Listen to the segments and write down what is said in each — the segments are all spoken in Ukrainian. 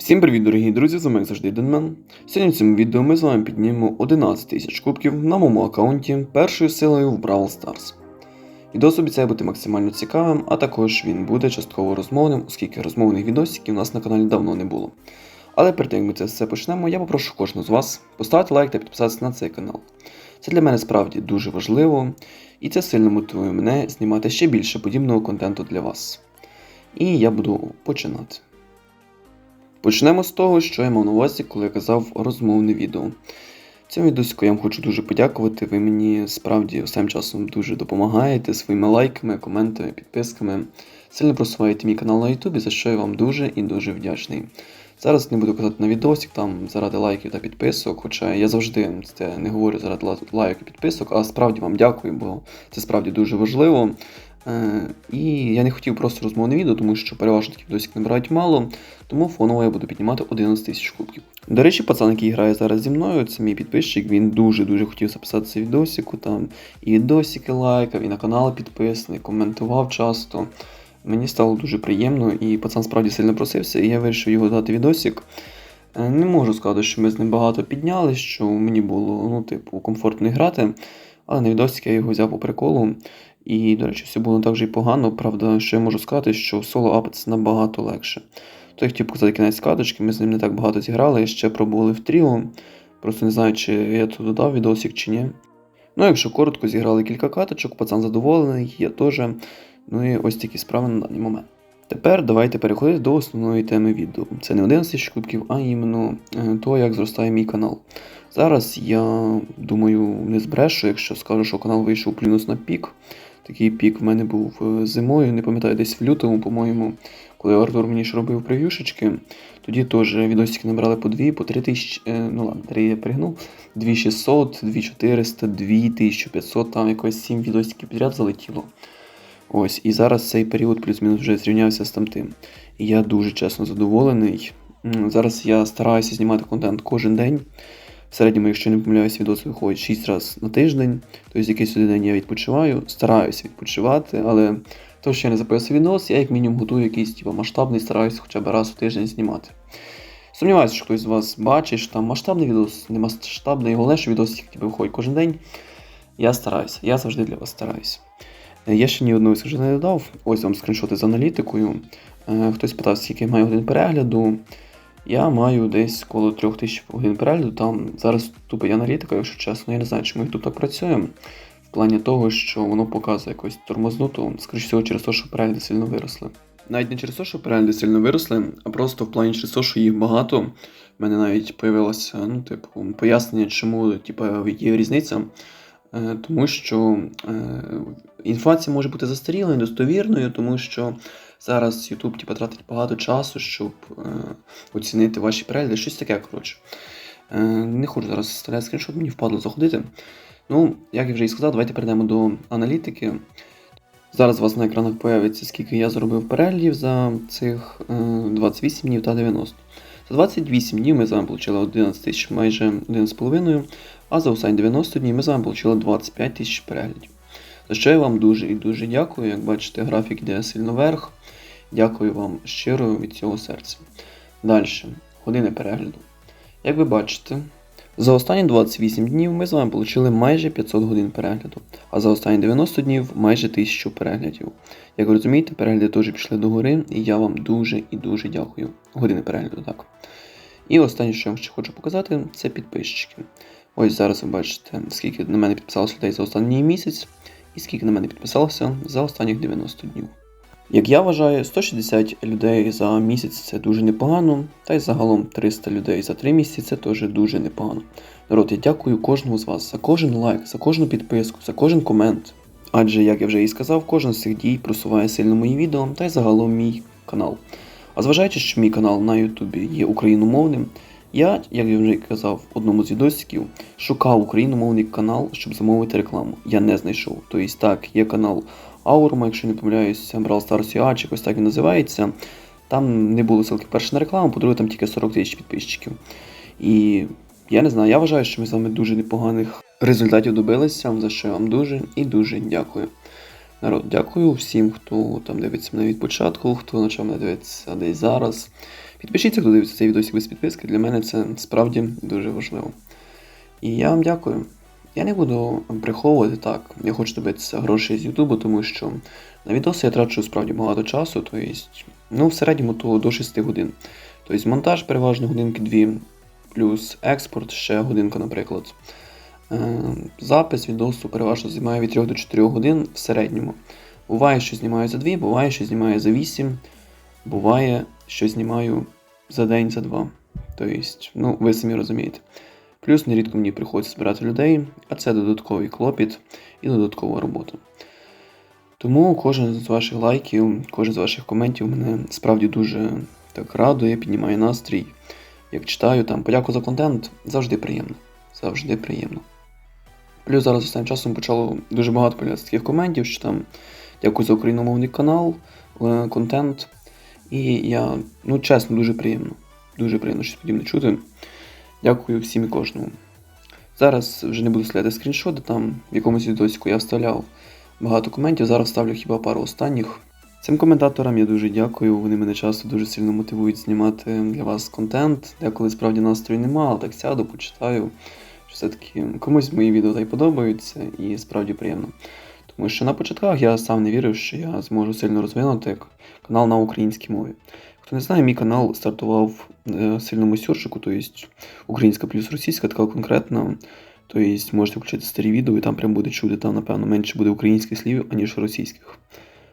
Всім привіт, дорогі друзі! З вами як завжди Денмен. Сьогодні в цьому відео ми з вами піднімемо 11 тисяч кубків на моєму аккаунті першою силою в Brawl Stars. Відос обіцяє бути максимально цікавим, а також він буде частково розмовним, оскільки розмовних відосиків у нас на каналі давно не було. Але перед тим як ми це все почнемо, я попрошу кожного з вас поставити лайк та підписатися на цей канал. Це для мене справді дуже важливо, і це сильно мотивує мене знімати ще більше подібного контенту для вас. І я буду починати. Почнемо з того, що я мав на увазі, коли я казав розмовне відео. Цьому відосику я вам хочу дуже подякувати. Ви мені справді останнім часом дуже допомагаєте своїми лайками, коментами, підписками. Сильно просуваєте мій канал на Ютубі, за що я вам дуже і дуже вдячний. Зараз не буду казати на відосик там заради лайків та підписок, хоча я завжди це не говорю заради лайків і підписок, а справді вам дякую, бо це справді дуже важливо. Е, І я не хотів просто розмовне відео, тому що переважно таких відосик набирають мало, тому фоново я буду піднімати 11 тисяч кубків. До речі, пацан, який грає зараз зі мною, це мій підписчик, він дуже-дуже хотів записатися відосику, там і відосики лайкав, і на канал підписаний, коментував часто. Мені стало дуже приємно, і пацан справді сильно просився, і я вирішив його дати відосик. Е, Не можу сказати, що ми з ним багато підняли, що мені було ну, типу, комфортно грати, але на відосик я його взяв по приколу. І, до речі, все було не так же і погано. Правда, що я можу сказати, що соло апатися набагато легше. То я хотів показати кінець каточки, ми з ним не так багато зіграли, ще пробували в тріо. Просто не знаю, чи я тут додав відосик чи ні. Ну, якщо коротко, зіграли кілька каточок, пацан задоволений, я теж. Ну і ось такі справи на даний момент. Тепер давайте переходити до основної теми відео. Це не 11 тисяч кубків, а іменно е, то, як зростає мій канал. Зараз я думаю, не збрешу, якщо скажу, що канал вийшов плюс на пік. Такий пік в мене був е, зимою, не пам'ятаю, десь в лютому, по-моєму, коли Артур мені ж робив прев'юшечки. Тоді теж відосики набрали по 2, по 3 тисячі, е, ну ладно, 3 я пригнув, 2600, 2400, 2500, там якось 7 відосиків підряд залетіло. Ось, і зараз цей період плюс-мінус вже зрівнявся з тамтим. І я дуже чесно задоволений. Зараз я стараюся знімати контент кожен день. В середньому, якщо не помиляюсь, відос виходить 6 разів на тиждень. Тобто якийсь один день я відпочиваю, стараюся відпочивати, але то, що я не записую відос, я як мінімум готую якийсь типу, масштабний, стараюся хоча б раз в тиждень знімати. Сумніваюся, що хтось з вас бачить, що там масштабний відос, не масштабний, головне, що відос типу, виходить кожен день. Я стараюся, я завжди для вас стараюся. Е, Я ще ні одного вже не додав. Ось вам скріншоти з аналітикою. Е, Хтось питав, скільки я маю годин перегляду. Я маю десь коло 3000 годин перегляду. Там зараз тупить аналітика, якщо чесно, я не знаю, чому YouTube так працює. В плані того, що воно показує якось тормознуту, скоріш всього, через те, що перегляди сильно виросли. Навіть не через те, що перегляди сильно виросли, а просто в плані через те, що їх багато. В мене навіть появилося, ну, типу, пояснення, чому типу, є різниця. Е, Тому що е, інформація може бути застарілою, недостовірною, тому що зараз YouTube типу, тратить багато часу, щоб е, оцінити ваші перегляди, щось таке, коротше. Е, не хочу зараз вставляти скріншот, мені впадло заходити. Ну, як я вже і сказав, давайте перейдемо до аналітики. Зараз у вас на екранах появиться, скільки я зробив переглядів за цих е, 28 днів та 90. За 28 днів ми з вами отримали 11 тисяч, майже 11,5, а за останні 90 днів ми з вами отримали 25 тисяч переглядів. За що я вам дуже і дуже дякую. Як бачите, графік йде сильно вверх. Дякую вам щиро від цього серця. Далі, години перегляду. Як ви бачите, за останні 28 днів ми з вами отримали майже 500 годин перегляду, а за останні 90 днів майже 1000 переглядів. Як ви розумієте, перегляди теж пішли до гори, і я вам дуже і дуже дякую. Години перегляду, так. І останнє, що я вам ще хочу показати, це підписчики. Ось зараз ви бачите, скільки на мене підписалося людей за останній місяць, і скільки на мене підписалося за останніх 90 днів. Як я вважаю, 160 людей за місяць це дуже непогано, та й загалом 300 людей за 3 місяці це теж дуже непогано. Народ, я дякую кожному з вас за кожен лайк, за кожну підписку, за кожен комент. Адже, як я вже і сказав, кожен з цих дій просуває сильно мої відео та й загалом мій канал. А зважаючи, що мій канал на Ютубі є україномовним, я, як я вже казав в одному з відосиків, шукав україномовний канал, щоб замовити рекламу. Я не знайшов. Тобто так, є канал Аурма, якщо не помиляюся, Brawl Stars UA, чи якось так він називається. Там не було ссылки перше на рекламу, по-друге, там тільки 40 тисяч підписчиків. І я не знаю, я вважаю, що ми з вами дуже непоганих результатів добилися, за що я вам дуже і дуже дякую. Народ, дякую всім, хто там дивиться мене від початку, хто почав мене дивитися десь зараз. Підпишіться, хто дивиться цей відосик без підписки. Для мене це справді дуже важливо. І я вам дякую. Я не буду приховувати так. Я хочу добитися грошей з Ютубу, тому що на відоси я трачу справді багато часу, тобто, ну, в середньому то до 6 годин. Тобто монтаж переважно годинки 2, плюс експорт ще годинка, наприклад. Е, Запис відосу переважно займає від 3 до 4 годин в середньому. Буває, що знімаю за 2, буває, що знімаю за 8, буває, що знімаю за день, за два. Тобто, ну, ви самі розумієте. Плюс нерідко мені приходиться збирати людей, а це додатковий клопіт і додаткова робота. Тому кожен з ваших лайків, кожен з ваших коментів мене справді дуже так радує, піднімає настрій. Як читаю там подяку за контент, завжди приємно. Завжди приємно. Плюс зараз останнім часом почало дуже багато таких коментів, що там дякую за україномовний канал, е, контент. І я, ну чесно, дуже приємно. Дуже приємно щось подібне чути. Дякую всім і кожному. Зараз вже не буду стріляти скріншоти, там в якомусь відосику я вставляв багато коментів, зараз ставлю хіба пару останніх. Цим коментаторам я дуже дякую, вони мене часто дуже сильно мотивують знімати для вас контент. Деколи справді настрою нема, але так сяду, почитаю. що Все-таки комусь мої відео та й подобаються і справді приємно. Тому що на початках я сам не вірив, що я зможу сильно розвинути канал на українській мові. Хто не знає, мій канал стартував в сильному сюршику, тобто українська плюс російська, така конкретна. Тобто можете включити старі відео, і там прям буде чути, там, напевно, менше буде українських слів, аніж російських.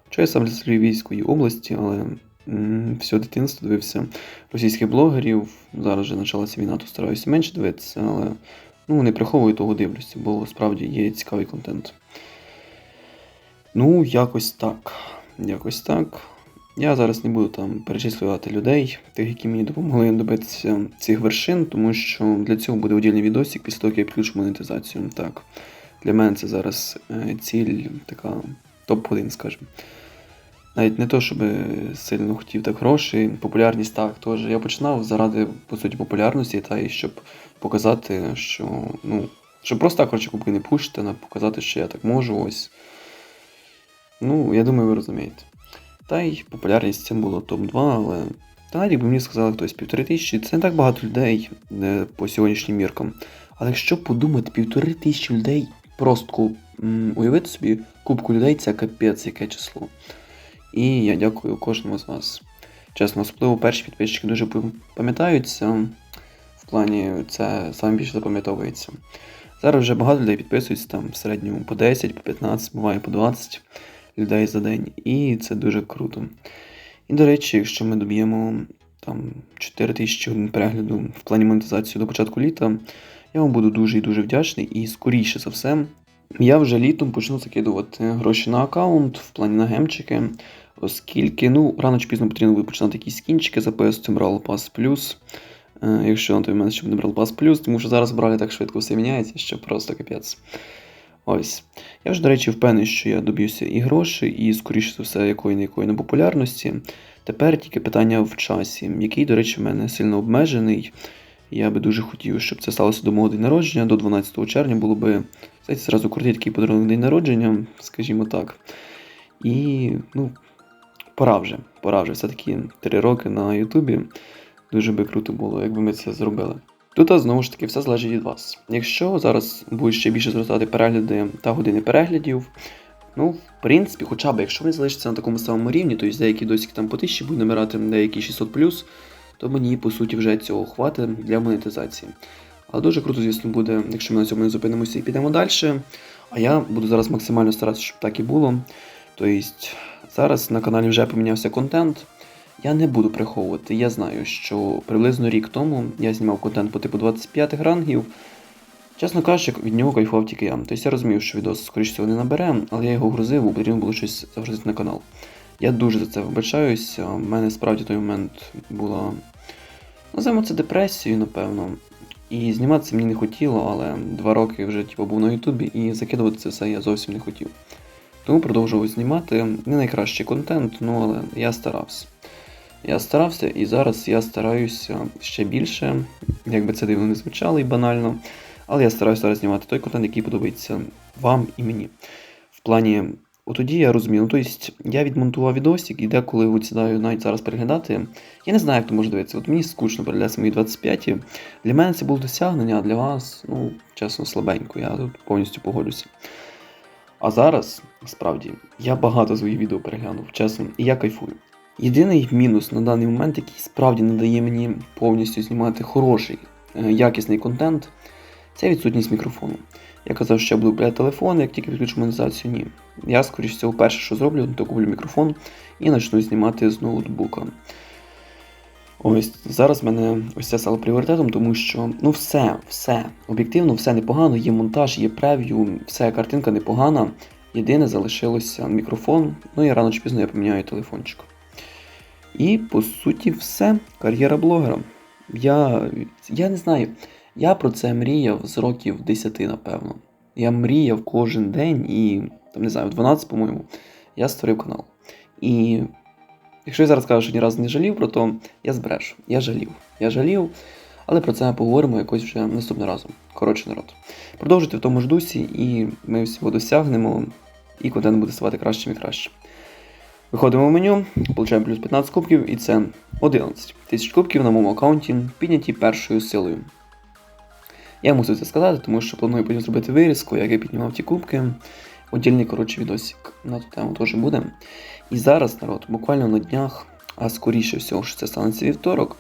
Хоча я сам з Львівської області, але все дитинство дивився російських блогерів. Зараз вже почалася війна, то стараюся менше дивитися, але ну, не приховую того дивлюся, бо справді є цікавий контент. Ну, якось так. Якось так. Я зараз не буду там перечислювати людей, тих, які мені допомогли добитися цих вершин, тому що для цього буде отдільний відосик після того, як я підключу монетизацію. Так, для мене це зараз е, ціль така топ-1, скажімо. Навіть не то, щоб сильно хотів так гроші, популярність так теж. Я починав заради, по суті, популярності, та і щоб показати, що, ну, щоб просто так коротше, кубки не пушити, показати, що я так можу. ось. Ну, я думаю, ви розумієте. Та й популярність цим було топ-2, але. Та навіть якби мені сказали хтось півтори тисячі, це не так багато людей не по сьогоднішнім міркам. Але якщо подумати, півтори тисячі людей, просто уявити собі, кубку людей це капець, яке число. І я дякую кожному з вас. Чесно, особливо перші підписчики дуже пам'ятаються. В плані це саме більше запам'ятовується. Зараз вже багато людей підписуються там в середньому по 10, по 15, буває по 20 людей за день. І це дуже круто. І, до речі, якщо ми доб'ємо там 4 тисячі годин перегляду в плані монетизації до початку літа, я вам буду дуже і дуже вдячний. І скоріше за все, я вже літом почну закидувати гроші на аккаунт в плані на гемчики, оскільки ну, рано чи пізно потрібно буде починати якісь скінчики записувати Pass Plus. Е, якщо на той момент ще буде Brawl Pass Plus, тому що зараз брали так швидко все міняється, що просто капець. Ось. Я ж, до речі, впевнений, що я доб'юся і грошей, і, скоріше за все, якої не якої популярності. Тепер тільки питання в часі, який, до речі, в мене сильно обмежений. Я би дуже хотів, щоб це сталося до мого день народження, до 12 червня було би, знаєте, зразу крутий такий подарунок день народження, скажімо так. І, ну, пора вже, пора вже. Все-таки 3 роки на Ютубі. Дуже би круто було, якби ми це зробили. Тут знову ж таки все залежить від вас. Якщо зараз будуть ще більше зростати перегляди та години переглядів, ну, в принципі, хоча б якщо вони залишаться на такому самому рівні, тобто деякі досі там по 1000 будуть набирати, деякі 600 то мені по суті вже цього хватить для монетизації. Але дуже круто, звісно, буде, якщо ми на цьому не зупинимося і підемо далі. А я буду зараз максимально старатися, щоб так і було. Тобто, зараз на каналі вже помінявся контент. Я не буду приховувати. Я знаю, що приблизно рік тому я знімав контент по типу 25 рангів. Чесно кажучи, від нього кайфував тільки я. Тобто я розумів, що відос, скоріше всього, не набере, але я його грузив, бо потрібно було щось загрузити на канал. Я дуже за це вибачаюся. У мене справді той момент була. Називаємо це депресією, напевно. І зніматися мені не хотіло, але два роки вже типу, був на Ютубі і закидувати це все я зовсім не хотів. Тому продовжував знімати. Не найкращий контент, ну але я старався. Я старався і зараз я стараюся ще більше, як би це дивно не звучало і банально. Але я стараюся зараз знімати той контент, який подобається вам і мені. В плані Отоді я розумію, ну, тобто я відмонтував відосик, і деколи от сідаю навіть зараз переглядати. Я не знаю, як то може дивитися. От мені скучно переглядати мої 25. Для мене це було досягнення, а для вас, ну, чесно, слабенько. Я тут повністю погоджуся. А зараз, справді, я багато своїх відео переглянув, чесно, і я кайфую. Єдиний мінус на даний момент, який справді не дає мені повністю знімати хороший, е, якісний контент, це відсутність мікрофону. Я казав, що я буду купляти телефон, як тільки підключу монетизацію, ні. Я, скоріш всього, перше, що зроблю, то куплю мікрофон і почну знімати з ноутбука. Ось зараз в мене ось це стало пріоритетом, тому що ну все, все, об'єктивно, все непогано, є монтаж, є прев'ю, все, картинка непогана. Єдине залишилося мікрофон, ну і рано чи пізно я поміняю телефончик. І по суті, все. Кар'єра блогера. Я, я не знаю, я про це мріяв з років 10, напевно. Я мріяв кожен день і, там не знаю, в 12, по-моєму, я створив канал. І якщо я зараз кажу, що ні разу не жалів про то, я збрешу. Я жалів. Я жалів, але про це ми поговоримо якось вже наступного разу. Коротше, народ. Продовжуйте в тому ж дусі, і ми всього досягнемо, і контент буде ставати кращим і кращим. Виходимо в меню, получаємо плюс 15 кубків, і це 11 тисяч кубків на моєму аккаунті, підняті першою силою. Я мусив це сказати, тому що планую потім зробити вирізку, як я піднімав ті кубки. Отдільний, коротше, відосик на ту тему теж буде. І зараз, народ, буквально на днях, а скоріше всього, що це станеться вівторок,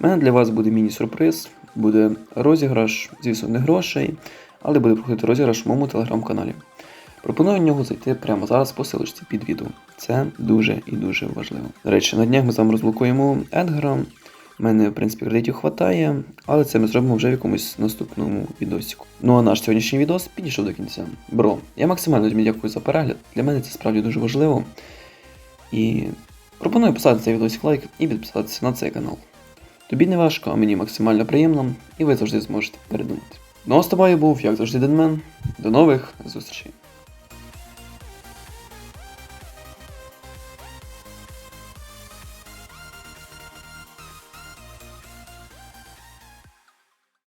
в мене для вас буде міні-сюрприз, буде розіграш, звісно, не грошей, але буде проходити розіграш в моєму телеграм-каналі. Пропоную в нього зайти прямо зараз по силочці під відео. Це дуже і дуже важливо. До речі, на днях ми з вами розблокуємо Едгара. У мене, в принципі, кредитів хватає, але це ми зробимо вже в якомусь наступному відосіку. Ну а наш сьогоднішній відос підійшов до кінця. Бро, я максимально тобі дякую за перегляд. Для мене це справді дуже важливо. І пропоную поставити цей відосик лайк і підписатися на цей канал. Тобі не важко, а мені максимально приємно, і ви завжди зможете передумати. Ну а з тобою був, як завжди, Денмен. До нових зустрічей.